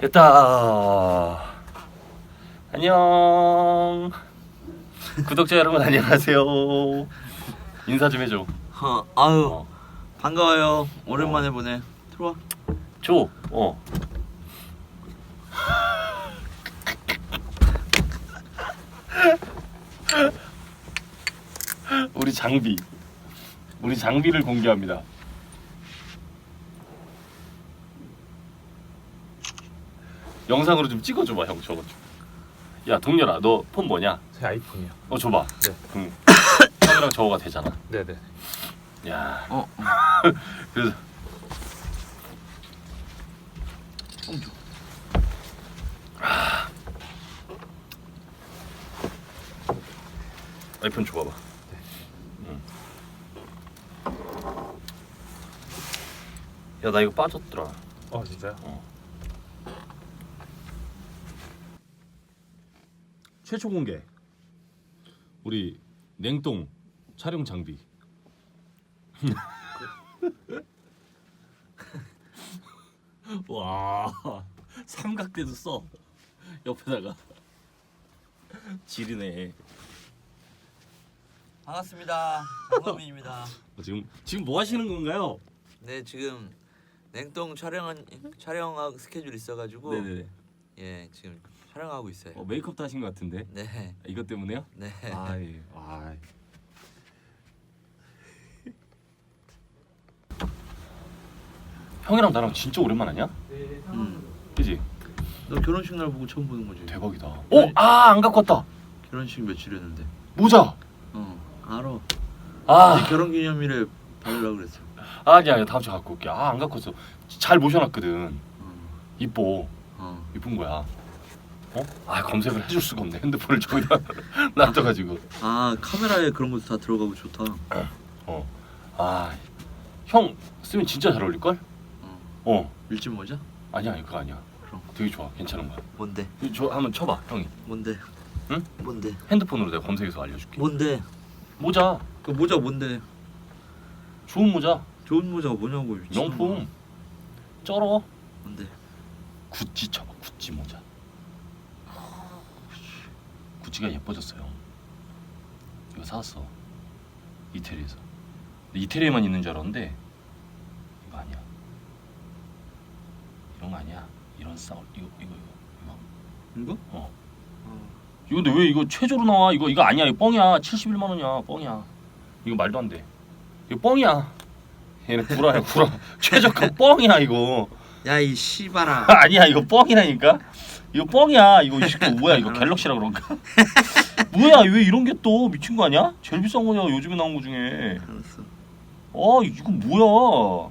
됐다. 안녕. 구독자 여러분 안녕하세요. 인사 좀 해줘. 어, 아유 어. 반가워요. 오랜만에 보네. 들어와. 줘. 어. 우리 장비. 우리 장비를 공개합니다. 영상으로 좀 찍어줘봐 형 저거 좀. 야 동렬아 너 폰 뭐냐? 제 아이폰이요. 어 줘봐. 네. 응. 카메라 저거가 되잖아. 네네. 야 어. 어. 그래서 좀 줘. 아이폰 줘봐봐. 야나 이거 빠졌더라. 어 진짜요? 최초 공개. 우리 냉동 촬영 장비. 와 삼각대도 써 옆에다가 지리네. 반갑습니다. 장동민입니다. 어, 지금 지금 뭐 하시는 건가요? 네 지금 냉동 촬영한 촬영하고 스케줄 있어가지고 네네네. 예 지금 촬영하고 있어요. 어, 메이크업도 하신 것 같은데 네. 이것 때문에요? 네. 아 예. 아. 형이랑 나랑 진짜 오랜만 아니야? 음. 그지? 너 결혼식 날 보고 처음 보는 거지. 대박이다. 어? 아안 갖고 왔다. 결혼식 며칠이었는데. 모자. 어 알아. 아 네 결혼 기념일에 받으려고 그랬어. 아니야 아니야, 다음 주에 갖고 올게. 아 안 갖고 왔어. 잘 모셔놨거든. 어. 이뻐. 어. 이쁜 거야. 어? 아 검색을 해줄 수가 없네. 핸드폰을 저기다 놔둬가지고. 아 카메라에 그런 것도 다 들어가고 좋다. 어. 아, 형 쓰면 진짜 잘 어울릴 걸? 어. 어. 밀짚 모자? 아니야 그거 아니야. 그럼. 되게 좋아. 괜찮은 거야. 뭔데? 이거 저 한번 쳐봐 형이. 뭔데? 응? 뭔데? 핸드폰으로 내가 검색해서 알려줄게. 뭔데? 모자. 그 모자 뭔데? 좋은 모자. 좋은 모자가 뭐냐고 미친놈아. 명품. 쩔어. 뭔데? 구찌 쳐봐. 구찌 모자. 구찌가 예뻐졌어요. 이거 사왔어. 이태리에서. 근데 이태리에만 있는 줄 알았는데 이거 아니야. 이런 거 아니야. 이런 싸울 이거 이거 이거 이거. 이거? 어. 어. 이거 근데 왜 이거 최저로 나와? 이거 이거 아니야. 이거 뻥이야. 71만 원이야. 뻥이야. 이거 말도 안 돼. 이거 뻥이야. 얘네 구라야 구라. 최저가 뻥이야 이거. 야 이 씨발아. 아니야 이거 뻥이라니까. 이거 뻥이야. 이거 이 새끼 뭐야 이거 갤럭시라 그런가? 뭐야 왜 이런 게 또 미친 거 아니야? 제일 비싼 거냐 요즘에 나온 거 중에. 알았어. 어 이거 뭐야?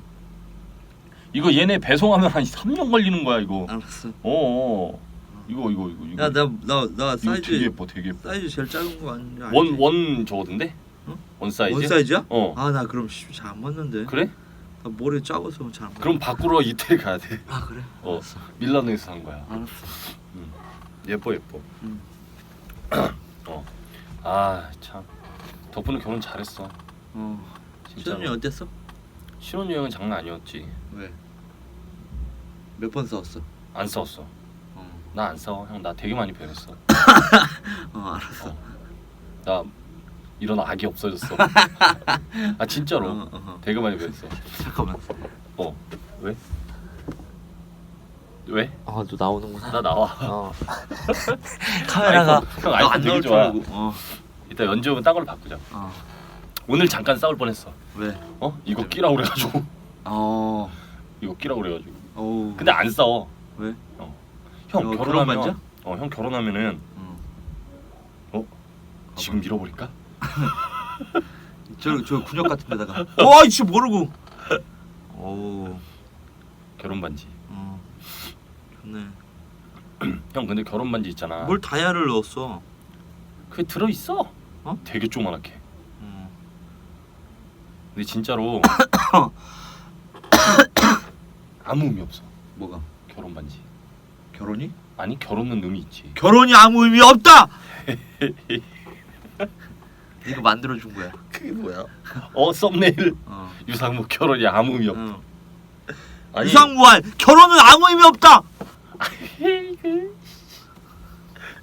이거 얘네 배송하면 한 3년 걸리는 거야 이거. 알았어. 어. 어. 이거 이거 이거 이거. 야 나 나 나 이거 되게 사이즈 예뻐 되게 예뻐. 사이즈 제일 작은 거 아니야? 원원 저거던데? 어? 원 사이즈? 원 사이즈야? 어. 아 나 그럼 잘 안 맞는데. 그래? 나 머리 작아서 잘안 맞. 그럼 바꾸러 이태리 가야 돼. 아 그래? 어. 알았어. 밀라노에서 산 거야. 알았어. 예뻐 예뻐. 음. 어. 아 참. 덕분에 결혼 잘했어. 어. 진짜. 시험이 어땠어? 신혼여행은 장난 아니었지. 왜? 몇 번 싸웠어? 안 싸웠어. 어. 나 안 싸워. 형 나 되게 많이 변했어. 어 알았어. 나 이런 악이 없어졌어. 아 진짜로. 어, 어, 어. 되게 많이 변했어. 잠깐만. 어. 왜? 왜? 아 너 나오는구나. 나 나와. 어. 카메라가 아이폰, 형 아이폰 되게 나올 줄 좋아. 알고. 어. 이따 연주 오면 딴 걸로 바꾸자. 어. 오늘 잠깐 싸울 뻔했어. 왜? 어? 이거 끼라 고 그래가지고. 어. 이거 끼라 고 그래가지고. 어. 근데 안 싸워. 왜? 형너 결혼 결혼하면 반지야? 어형 결혼하면은 어. 지금 잃어버릴까? 저저 군역 같은 데다가. 와 이씨 모르고. 오. 결혼 반지. 어. 좋네. 형 근데 결혼 반지 있잖아. 뭘 다이아를 넣었어? 그게 들어 있어. 어? 되게 조그맣게. 어. 근데 진짜로 아무 의미 없어. 뭐가? 결혼 반지. 결혼이? 아니 결혼은 의미 있지. 결혼이 아무 의미 없다. 이거 만들어 준 거야. 그게 뭐야? 어 썸네일 어. 유상무 결혼이 아무 의미 없. 어. 아니 유상무한 결혼은 아무 의미 없다.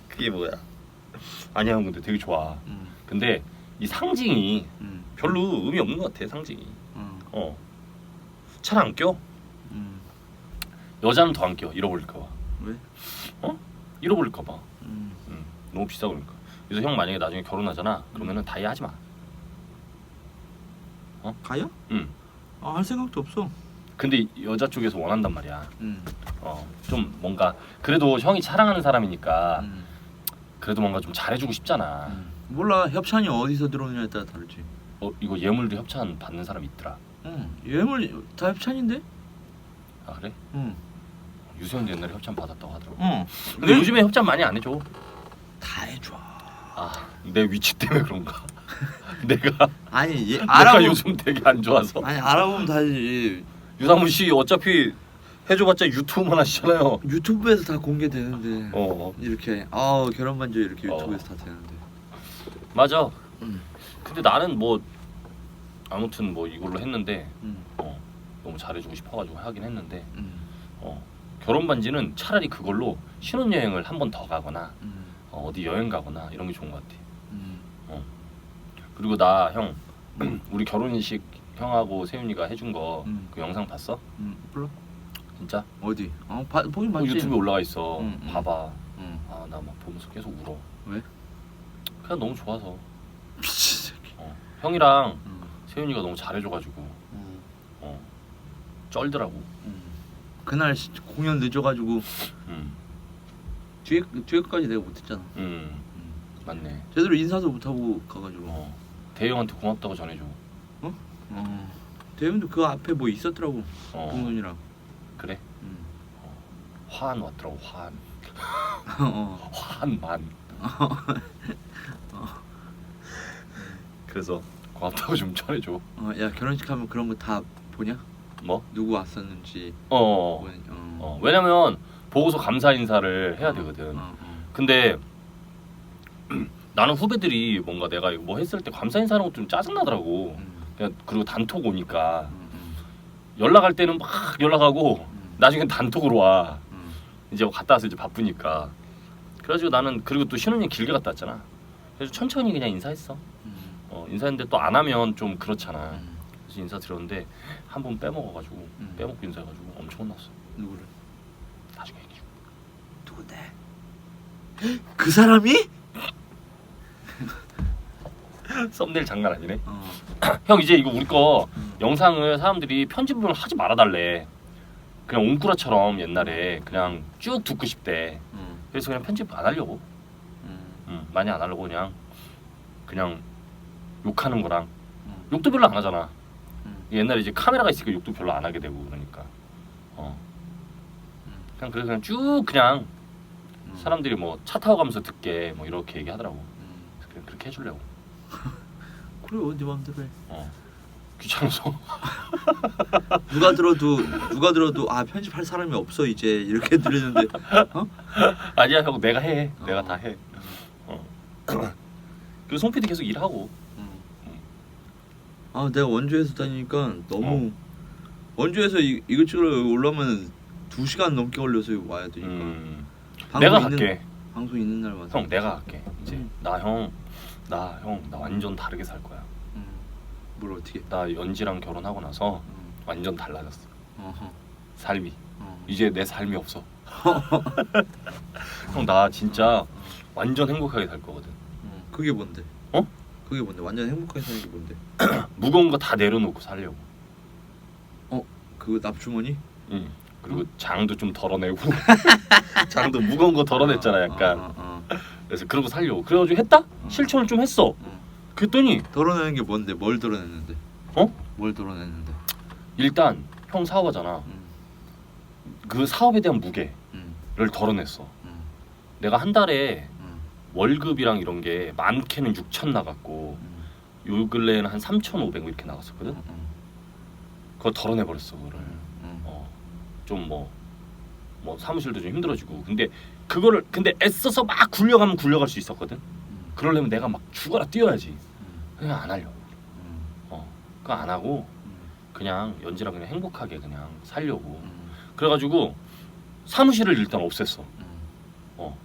그게 뭐야? 아니야 형 근데 되게 좋아. 음, 근데 이 상징이 음, 별로 의미 없는 것 같아 상징이. 음, 어. 잘 안 껴. 음. 여자는 더 안 껴. 잃어버릴까 봐. 왜? 잃어버릴까 봐. 음. 응. 너무 비싸 그러니까. 그래서 형 만약에 나중에 결혼하잖아. 그러면은 다이 하지 마. 가요? 응. 아, 할 생각도 없어. 근데 여자 쪽에서 원한단 말이야. 음. 어. 좀 뭔가 그래도 형이 사랑하는 사람이니까 음. 그래도 뭔가 좀 잘해주고 싶잖아. 음. 몰라 협찬이 어디서 들어오느냐에 따라 다르지. 어 이거 예물도 협찬 받는 사람 있더라. 응. 예물 다 협찬인데? 아 그래? 응. 유세현도 옛날에 협찬 받았다고 하더라고. 어. 근데 요즘에 협찬 많이 안 해줘. 다 해줘. 아 내 위치 때문에 그런가? 내가 아니 얘 내가 알아보 요즘 되게 안 좋아서. 아니 알아보면 다지. 유상무 씨 어차피 해줘봤자 유튜브만 하시잖아요. 유튜브에서 다 공개되는데. 어 이렇게 아 결혼 반지 이렇게 어. 유튜브에서 다 되는데. 맞아. 음. 근데 나는 뭐 아무튼 뭐 이걸로 했는데 음. 어, 너무 잘해주고 싶어가지고 하긴 했는데 음. 어, 결혼 반지는 차라리 그걸로 신혼여행을 한 번 더 가거나 음. 어, 디 여행 가거나 이런 게 좋은 것 같아. 음. 그리고 나 형 우리 결혼식 형하고 세윤이가 해준 거 그 음. 영상 봤어? 음. 몰라. 진짜? 어디? 어, 봐, 보긴 어, 봤지. 유튜브에 올라가 있어. 음, 음. 봐봐. 응. 아 나 막 보면서 계속 울어. 왜? 그냥 너무 좋아서. 미친 새끼. 어. 형이랑 음. 세윤이가 너무 잘해줘가지고 음. 어, 쩔더라고. 음. 그날 시- 공연 늦어가지고 음, 뒤에 뒤에 까지 내가 못했잖아. 음, 음. 맞네. 제대로 인사도 못하고 가가지고. 어, 대형한테 고맙다고 전해줘. 어. 대현도 그 앞에 뭐 있었더라고. 어, 동훈이랑. 그래. 음. 화한 왔더라고 화한. 어. 화한만. 그래서 고맙다고 좀 전해줘. 어. 야 결혼식 하면 그런 거 다 보냐? 뭐? 누구 왔었는지. 어, 보냐? 어. 어, 왜냐면 보고서 감사 인사를 해야 되거든. 어, 어. 근데 나는 후배들이 뭔가 내가 뭐 했을 때 감사 인사하는 것도 좀 짜증 나더라고. 음. 그냥 그리고 단톡 오니까 음, 음, 연락할 때는 막 연락하고 음. 나중엔 단톡으로 와. 음. 이제 갔다 와서 이제 바쁘니까. 그래가지고 나는 그리고 또 신혼여행 길게 갔다 왔잖아. 그래서 천천히 그냥 인사했어. 음. 어, 인사했는데 또 안 하면 좀 그렇잖아. 음. 그래서 인사 드렸는데 한 번 빼먹어가지고 음. 빼먹고 인사해가지고 엄청 혼났어. 누구를? 나중에 얘기해. 누군데? 그 사람이? 썸네일 장난 아니네. 어. 형 이제 이거 우리 거 음. 영상을 사람들이 편집을 하지 말아달래. 그냥 옹꾸라처럼 옛날에 그냥 쭉 듣고 싶대. 음. 그래서 그냥 편집 안 하려고. 음. 음, 많이 안 하려고 그냥 그냥 욕하는 거랑 음. 욕도 별로 안 하잖아. 음. 옛날에 이제 카메라가 있으니까 욕도 별로 안 하게 되고 그러니까. 어. 음. 그냥 그래서 그냥 쭉 그냥 음. 사람들이 뭐 차 타고 가면서 듣게 뭐 이렇게 얘기하더라고. 그냥 그렇게 해주려고. 그래 네 마음대로 해. 어. 귀찮아서. 누가 들어도 누가 들어도 아 편집할 사람이 없어 이제 이렇게 들리는데 아니야 형 내가 해. 내가 어. 다 해. 어. 그리고 송 PD 계속 일하고. 음. 아 내가 원주에서 다니니까 너무 원주에서 이, 여기 올라오면 두 시간 넘게 걸려서 와야 되니까 음. 방송 내가 있는, 갈게. 방송 있는 날 와서 형 내가 갈게. 이제 음. 나 형. 나 형 나 완전 다르게 살 거야. 음. 뭘 어떻게 나 연지랑 결혼하고 나서 음. 완전 달라졌어. 어허. 삶이. 어. 이제 내 삶이 없어. 형 나 진짜 완전 행복하게 살 거거든. 어. 그게 뭔데 어? 그게 뭔데 완전 행복하게 사는 게 뭔데 무거운 거 다 내려놓고 살려고. 그 납주머니 응. 그리고 장도 좀 덜어내고. 장도 무거운 거 덜어냈잖아 약간. 어, 어, 어. 그래서 그런 거 살려고. 그래가지고 했다? 어. 실천을 좀 했어. 어. 그랬더니 덜어내는 게 뭔데 뭘 덜어냈는데 어? 뭘 덜어냈는데 일단 형 사업하잖아. 음. 그 사업에 대한 무게를 음. 덜어냈어. 음. 내가 한 달에 음. 월급이랑 이런 게 많게는 6천 나갔고 음. 요 근래에는 한 3,500 이렇게 나갔었거든. 음. 그걸 덜어내 버렸어 그거를. 음. 어, 좀뭐뭐 사무실도 좀 힘들어지고 근데 그거를 근데 애써서 막 굴려가면 굴려갈 수 있었거든. 음. 그러려면 내가 막 죽어라 뛰어야지. 음. 그냥 안 하려고. 음. 어, 그거 안 하고 음. 그냥 연지랑 그냥 행복하게 그냥 살려고. 음. 그래가지고 사무실을 일단 없앴어. 음, 어.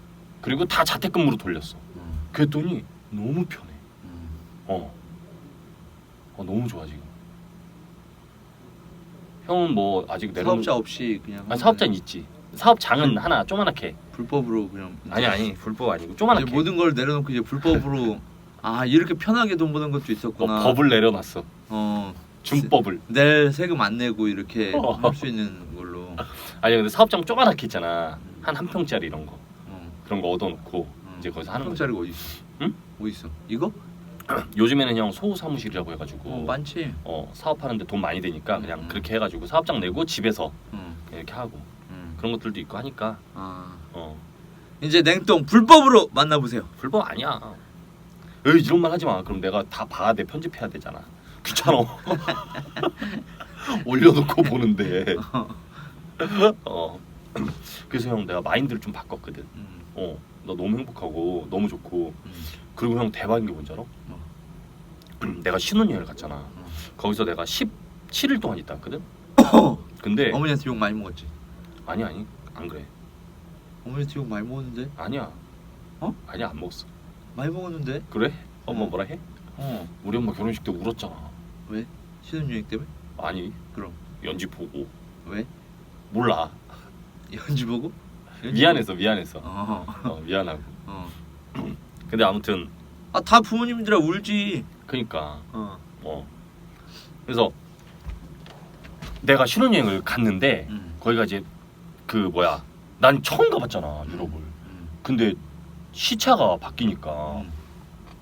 그리고 다 자택근무로 돌렸어. 음, 그랬더니 너무 편해. 음. 어. 어 너무 좋아 지금. 형은 뭐 아직 내려 사업자 없이 그냥 아니, 사업자는 있지. 사업장은 하나 조만하게. 불법으로 그냥 아니 아니 불법 아니고 이제 조만하게. 모든 걸 내려놓고 이제 불법으로 아 이렇게 편하게 돈 버는 것도 어, 있었구나. 법을 내려놨어. 어 준법을. 낼 세금 안 내고 이렇게 어. 할 수 있는 걸로. 아니 근데 사업장 조그맣게 있잖아. 한 한 평짜리 이런 거. 어. 그런 거 얻어놓고 음. 이제 거기서 하는 거지. 평짜리가 어디 있어? 응? 어디 있어? 이거? 요즘에는 형 소사무실이라고 해가지고 어, 많지. 어, 사업하는데 돈 많이 되니까 그냥 음. 그렇게 해가지고 사업장 내고 집에서 응. 이렇게 하고 응. 그런 것들도 있고 하니까 아 어 이제 냉동 불법으로 만나보세요. 불법 아니야. 에이 이런 말 하지 마. 그럼 내가 다 봐야 돼 편집해야 되잖아. 귀찮아. 올려놓고 보는데. 어. 그래서 형 내가 마인드를 좀 바꿨거든. 음. 어. 나 너무 행복하고 너무 좋고 음. 그리고 형 대박인 게 뭔지 알아? 내가 신혼여행을 갔잖아. 거기서 내가 17일 동안 있다 왔거든. 근데 어머니한테 욕 많이 먹었지. 아니 아니 안 그래. 어머니한테 욕 많이 먹었는데? 아니야. 어? 아니야 안 먹었어. 많이 먹었는데? 그래? 엄마 어. 뭐라 해? 어. 우리 엄마 결혼식 때 울었잖아. 왜? 신혼여행 때문에? 아니 그럼 연지 보고 왜? 몰라. 연지 보고? 연지 미안해서 미안해서. 보고? 어. 어, 미안하고. 어. 근데 아무튼 아다 부모님들아 울지. 그니까 어. 어 그래서 내가 신혼여행을 갔는데 음. 거기가 이제 그 뭐야 난 처음 가봤잖아 유럽을. 음. 근데 시차가 바뀌니까 음.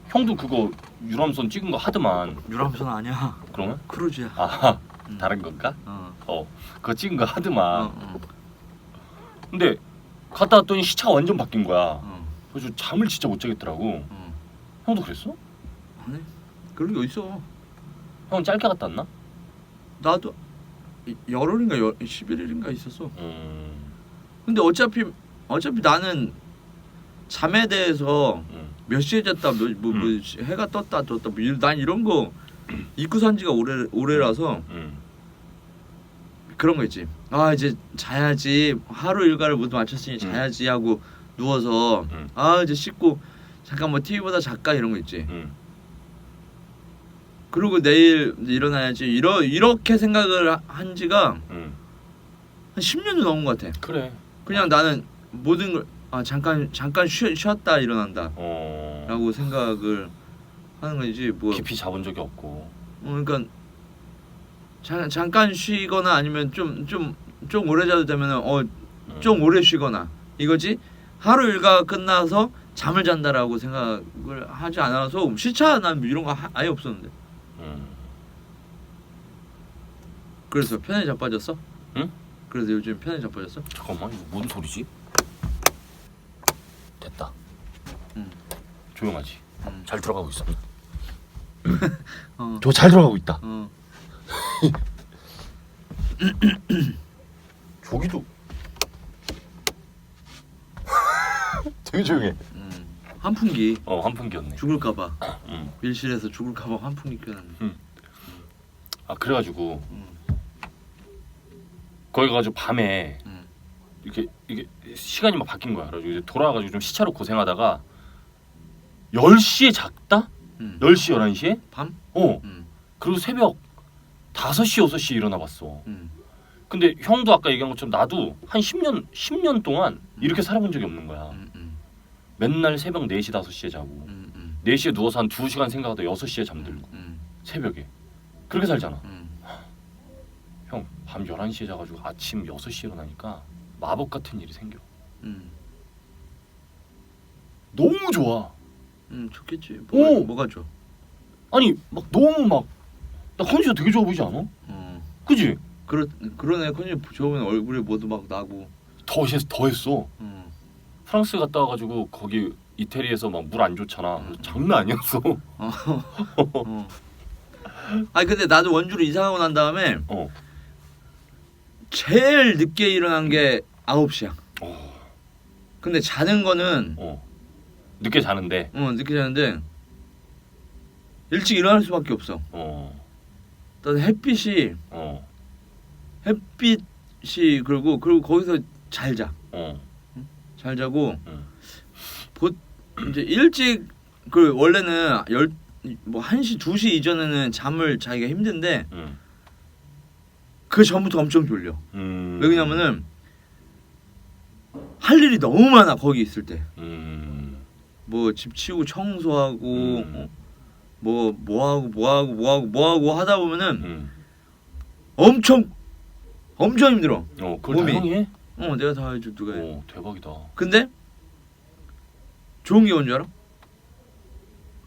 형도 그거 유람선 찍은 거 하드만 유람선 아니야. 그러면 크루즈야. 아 음. 다른 건가? 어. 어 그거 찍은 거 하드만. 어. 어. 근데 갔다 왔더니 시차가 완전 바뀐 거야. 어. 그래서 잠을 진짜 못 자겠더라고. 어. 형도 그랬어? 아니 그런 게 어딨어. 형은 짧게 갔다 왔나? 나도 이- 열흘인가 열 11일인가 있었어. 음, 근데 어차피 어차피 나는 잠에 대해서 음. 몇 시에 잤다 뭐, 뭐, 뭐 해가 떴다 떴다 뭐, 이- 난 이런 거 입고 산 지가 오래 오래라서 음. 그런 거 있지. 아 이제 자야지 하루 일과를 모두 마쳤으니 음. 자야지 하고 누워서 음. 아 이제 씻고 잠깐 뭐 TV 보다 잠깐 이런 거 있지. 음. 그리고 내일 일어나야지 이러 이렇게 생각을 하- 한 지가 음. 한 10년도 넘은 것 같아. 그래. 그냥 나는 모든 걸 아 잠깐 잠깐 쉬, 쉬었다 일어난다라고 어. 생각을 하는 거지 뭐 깊이 잡은 적이 없고. 어, 그러니까 잠, 잠깐 쉬거나 아니면 좀 좀 좀 오래 자도 되면은 음. 어좀 오래 쉬거나 이거지 하루 일과 끝나서 잠을 잔다라고 생각을 하지 않아서 시차 난 이런 거 하- 아예 없었는데 음. 그래서 편에 자빠졌어? 응? 그래서 요즘 편에 자빠졌어? 잠깐만 이거 뭔 소리지? 됐다. 응. 조용하지. 응. 잘 들어가고 있어. 어. 저잘 들어가고 있다. 어. 저기도 되게 조용해. 음. 환풍기 어 환풍기였네. 죽을까봐 음. 밀실에서 죽을까봐 환풍기 켜놨네. 아 그래가지고 음. 거기 가가지고 밤에 음. 이렇게 이게 시간이 막 바뀐 거야. 그래가지고 이제 돌아와가지고 좀 시차로 고생하다가 10시에 잤다? 음. 10시 11시에? 밤? 어. 음. 그리고 새벽 5시 6시에 일어나 봤어. 음. 근데 형도 아까 얘기한 것처럼 나도 한 10년 10년 동안 이렇게 살아본 적이 없는 거야. 음. 음. 맨날 새벽 4시 5시에 자고 음. 음. 4시에 누워서 한 2시간 생각하다 6시에 잠들고 음. 새벽에 그렇게 살잖아. 음. 형 밤 11시에 자가지고 아침 6시에 일어나니까 마법 같은 일이 생겨. 음. 너무 좋아. 음. 좋겠지. 오! 뭐가, 뭐가 좋아? 아니 막 너무 막나 컨디션 되게 좋아 보이지 않아? 어. 그지? 그러 그러네. 컨디션 좋으면 얼굴에 뭐도 막 나고. 더 했, 더 했어. 음. 프랑스 갔다 와가지고 거기 이태리에서 막 물 안 좋잖아. 음. 장난 아니었어. 어. 아니 근데 나도 원주로 이사하고 난 다음에 어. 제일 늦게 일어난 게 9시야. 어. 근데 자는 거는 어. 늦게 자는데. 어, 늦게 자는데 일찍 일어날 수밖에 없어. 어. 일단 햇빛이 어. 햇빛이 그리고 그리고 거기서 잘 자. 어. 잘 자고 응. 보 이제 일찍 그 원래는 열뭐 1시 2시 이전에는 잠을 자기가 힘든데 응. 그 전부터 엄청 졸려. 음. 왜 그러냐면은 할 일이 너무 많아 거기 있을 때. 음. 뭐집 치우고 청소하고 음. 어, 뭐 뭐하고 뭐하고 뭐하고 뭐하고 하다 보면은 음. 엄청 엄청 힘들어. 어, 그걸 다 몸이. 형이 해? 어 내가 다 해줘 누가 해. 어, 대박이다. 근데 좋은 게 뭔 줄 알아?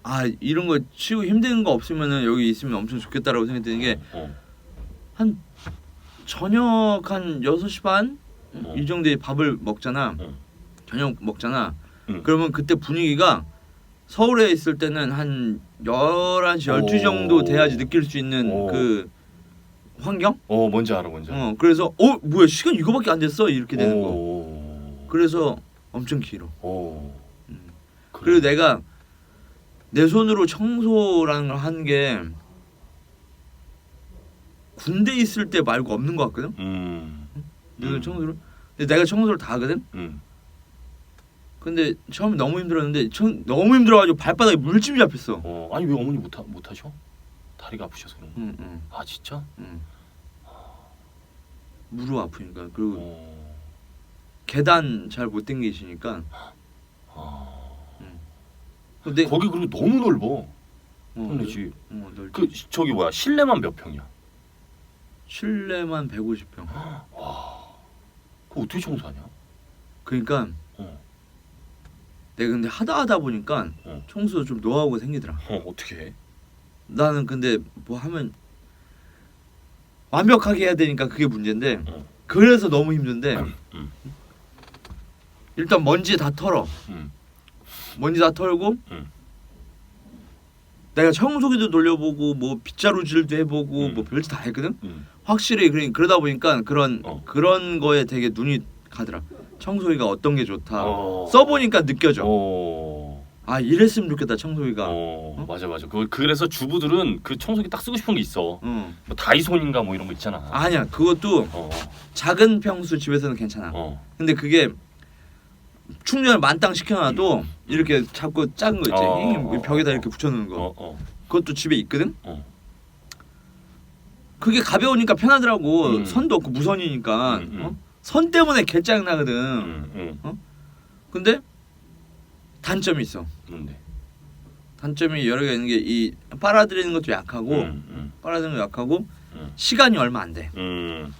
아 이런 거 치우고 힘든 거 없으면은 여기 있으면 엄청 좋겠다라고 생각드는 게 어. 저녁 한 6시 반? 어. 이 정도에 밥을 먹잖아. 어. 저녁 먹잖아. 응. 그러면 그때 분위기가 서울에 있을 때는 한 11시, 12시 오. 정도 돼야지 느낄 수 있는 오. 그 환경? 어, 뭔지 알아, 뭔지 알아. 어, 그래서 어, 뭐야? 시간 이거밖에 안 됐어. 이렇게 되는 거. 오. 그래서 엄청 길어. 오. 음. 그래. 그리고 내가 내 손으로 청소라는 걸 한 게 군대 있을 때 말고 없는 것 같거든. 음. 내 음. 청소를. 근데 내가 청소를 다 하거든. 음. 근데 처음에 너무 힘들었는데 청, 너무 힘들어가지고 발바닥에 물집이 잡혔어. 어, 아니 왜 어머니 못, 하, 못 하셔? 다리가 아프셔서 그런 거. 응, 응, 아, 진짜? 응. 무릎 아프니까 그리고 어. 계단 잘 못 당기시니까. 아. 근데 거기 그리고 너무 넓어. 어, 형네 집. 어, 넓. 그 시- 저기 뭐야? 실내만 몇 평이야? 실내만 150평. 그거 어떻게 청소하냐? 그러니까 어. 내가 근데 하다 하다 보니까 어. 청소 좀 노하우가 생기더라. 어, 어떻게 해? 나는 근데 뭐 하면 완벽하게 해야 되니까 그게 문제인데 어. 그래서 너무 힘든데 음. 일단 먼지 다 털어 음. 먼지 다 털고 음. 내가 청소기도 돌려보고 뭐 빗자루질도 해보고 음. 뭐 별짓 다 했거든 음. 확실히 그러, 그러다 보니까 그런 어. 그런 거에 되게 눈이 가더라 청소기가 어떤 게 좋다 어. 써보니까 느껴져 어. 아 이랬으면 좋겠다 청소기가 어. 어? 맞아 맞아. 그 그래서 주부들은 그 청소기 딱 쓰고 싶은 게 있어. 어. 뭐 다이손인가 뭐 이런 거 있잖아. 아니야 그것도 어. 작은 평수 집에서는 괜찮아 어. 근데 그게 충전을 만땅 시켜놔도 이렇게 자꾸 작은 거 있지 어, 이 어, 벽에다 어, 이렇게 붙여놓는 거 어. 어. 그것도 집에 있거든 어. 그게 가벼우니까 편하더라고 음. 선도 없고 무선이니까 음, 음. 어? 선 때문에 개짜증 나거든 음. 음. 근데 단점이 있어 뭔데? 단점이 여러 개 있는 게 이 빨아들이는 것도 약하고 음. 음. 빨아들이는 거 약하고 음. 시간이 얼마 안 돼. 음.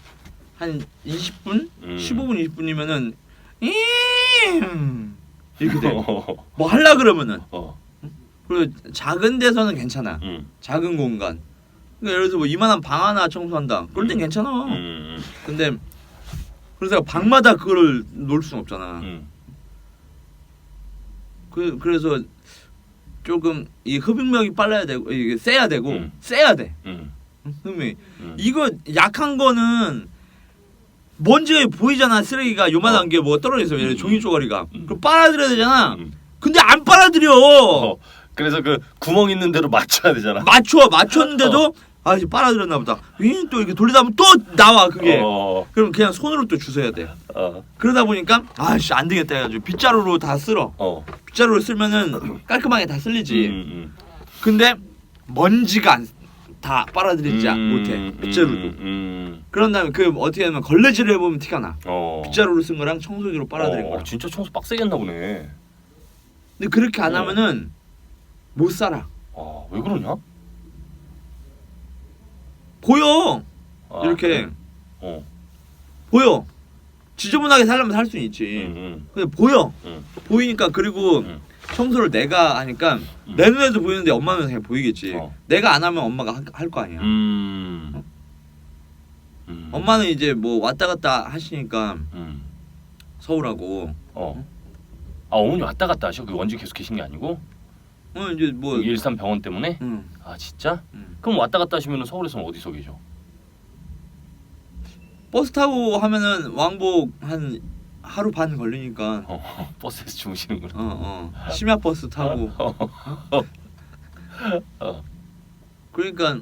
한 20분, 음. 15분, 20분이면은 이렇게 돼. 어. 뭐 하려 그러면은 어. 그리고 작은 데서는 괜찮아. 음. 작은 공간. 그러니까 예를 들어서 뭐 이만한 방 하나 청소한다. 그럴 땐 음. 괜찮아. 음. 근데 그래서 방마다 그거를 놓을 수는 없잖아. 음. 그 그래서 조금 이 흡입력이 빨라야 되고 이게 세야 되고 음. 세야 돼. 음. 흡입. 음. 이거 약한 거는 먼지가 보이잖아 쓰레기가 요만한 어. 게뭐 떨어져 있어 음. 종이 쪼가리가 음. 그럼 빨아들여야 되잖아 음. 근데 안 빨아들여 어. 그래서 그 구멍 있는 대로 맞춰야 되잖아. 맞춰 맞췄는데도 아 이제 빨아들였나 보다 이, 또 이렇게 돌리다 보면 또 나와 그게 어. 그럼 그냥 손으로 또 주워야 돼 어. 그러다 보니까 아씨 안 되겠다 해가지고 빗자루로 다 쓸어 어. 빗자루로 쓸면은 깔끔하게 다 쓸리지 음, 음. 근데 먼지가 안, 다 빨아들이지 음, 못해 빗자루도 음, 음. 그런 다음에 그 어떻게 하면 걸레질을 해보면 티가 나 어. 빗자루로 쓴 거랑 청소기로 빨아들인 어, 거랑 진짜 청소 빡세겠나 보네. 근데 그렇게 안 어. 하면은 못 살아 아, 왜 그러냐? 보여 아, 이렇게 그래? 어. 보여 지저분하게 살려면 살 수는 있지 음, 음, 근데 보여 음. 보이니까 그리고 음. 청소를 내가 하니까 음. 내 눈에도 보이는데 엄마 눈에 보이겠지 어. 내가 안 하면 엄마가 할 거 아니야 음. 음. 엄마는 이제 뭐 왔다 갔다 하시니까 음. 서울하고 어. 아 어머니 왔다 갔다 하셔? 그 원주 계속 계신 게 아니고? 어 이제 뭐 여기 일산 병원 때문에? 응, 아 진짜? 응. 그럼 왔다 갔다 하시면 서울에서는 어디서 계셔? 버스 타고 하면은 왕복 한 하루 반 걸리니까 어, 버스에서 주무시는구나. 어 어 심야 버스 타고 어. 그러니까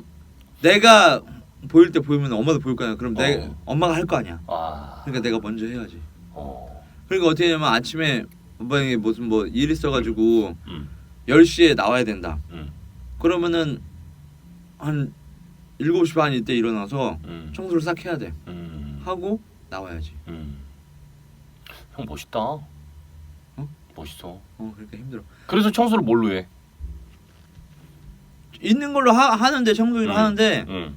내가 보일 때 보이면 엄마도 보일 거 아니야. 그럼 내 어. 엄마가 할 거 아니야. 아. 그러니까 내가 먼저 해야지. 어. 그러니까 어떻게 되냐면 아침에 만약에 무슨 뭐 일 있어가지고 음. 10시에 나와야 된다. 음. 그러면은 한 7시 반 이때 일어나서 음. 청소를 싹 해야 돼. 음. 하고 나와야지. 음. 형 멋있다. 멋있어. 어 그러니까 힘들어. 그래서 청소를 뭘로 해? 있는 걸로 하, 하는데 청소기를 음. 하는데 응.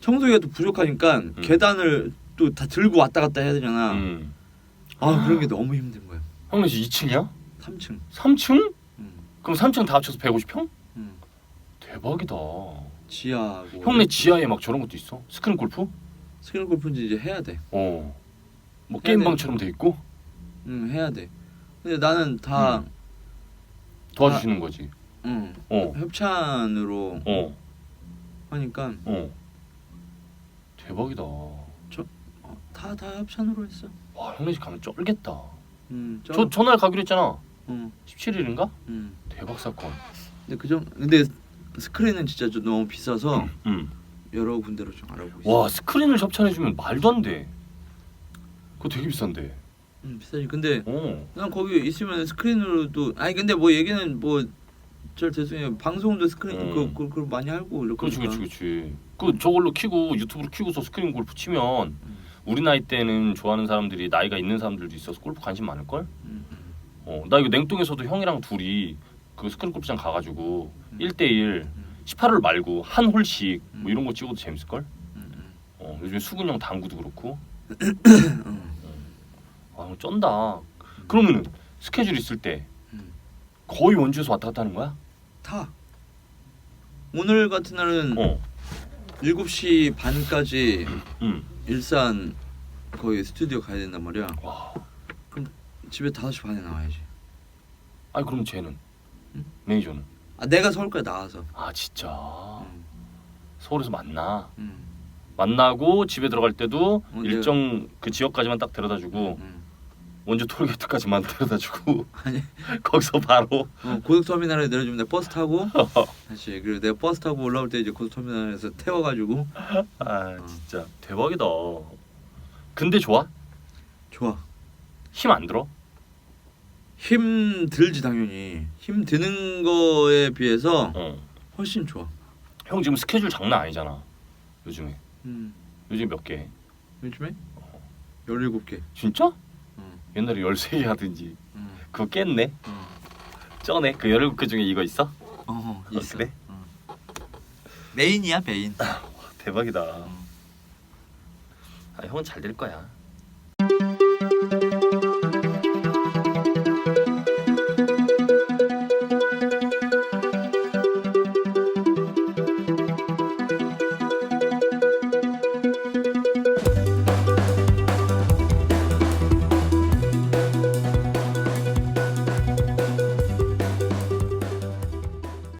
청소기가 또 부족하니까 계단을 또 다 들고 왔다 갔다 해야 되잖아. 음. 아 그런 게 너무 힘든 거야. 형네 집 2층이야? 3층. 3층? 음. 그럼 3층 다 합쳐서 150평? 음. 대박이다. 지하고. 형네 지하에 막 저런 것도 있어? 스크린 골프? 스크린 골프는 이제 해야 돼. 어. 뭐 해야 게임방처럼 돼 있고 응 해야 돼. 근데 나는 다 음. 도와주시는 거지. 응, 어. 협찬으로 어. 하니까 어. 대박이다. 어, 다다 협찬으로 했어. 와, 형네 집 가면 쩔겠다. 음, 저, 저 전날 가기로 했잖아. 응, 17일인가? 응. 대박 사건. 근데 그정 근데 스크린은 진짜 좀 너무 비싸서 응. 여러 군데로 좀 알아보고 있어. 와, 스크린을 협찬해 주면 말도 안 돼. 그거 되게 비싼데. 응, 비싸지. 근데 어. 난 거기 있으면 스크린으로도 아니 근데 뭐 얘기는 뭐절 죄송해요. 방송도 스크린 음. 그, 그, 그 많이 알고 이렇게. 그렇지, 그렇지, 그렇지. 그 저걸로 키고 유튜브로 키고서 스크린 골프 치면 음. 우리 나이 때는 좋아하는 사람들이 나이가 있는 사람들도 있어서 골프 관심 많을 걸. 음, 음. 어, 나 이거 냉동에서도 형이랑 둘이 그 스크린 골프장 가가지고 음. 1대1 음. 18홀 말고 한 홀씩 음. 뭐 이런 거 찍어도 재밌을 걸. 음, 음. 어, 요즘에 수근 형 당구도 그렇고. 음. 아, 형 쩐다. 그러면은 스케줄 있을 때 음. 거의 원주에서 왔다 갔다 하는 거야? 타. 오늘 같은 날은 어. 7시 반까지 응. 일산 거기 스튜디오 가야 된단 말이야. 와. 집에 5시 반에 나와야지. 아니 그럼 쟤는 응? 매니저는 아 내가 서울까지 나와서. 아 진짜 음, 서울에서 만나 음, 만나고 집에 들어갈 때도 어, 일정 그 지역까지만 딱 데려다주고 음. 원주 톨게이트까지만 데려다주고 아니 거기서 바로 어, 고속터미널에 내려주면 내가 버스 타고 다시 그리고 내가 버스 타고 올라올 때 이제 고속터미널에서 태워가지고 아 진짜 대박이다. 근데 좋아? 좋아. 힘 안 들어? 힘 들지 당연히 힘 드는 거에 비해서 어. 훨씬 좋아. 형 지금 스케줄 장난 아니잖아. 요즘에 음, 요즘 몇 개? 요즘에 17개. 진짜? 음, 옛날에 13개 하든지 음, 그거 깼네? 음. 쩌네? 그 17개 중에 이거 있어? 어, 어, 그래? 어. 메인이야 메인. 대박이다. 음. 아, 형은 잘 될 거야.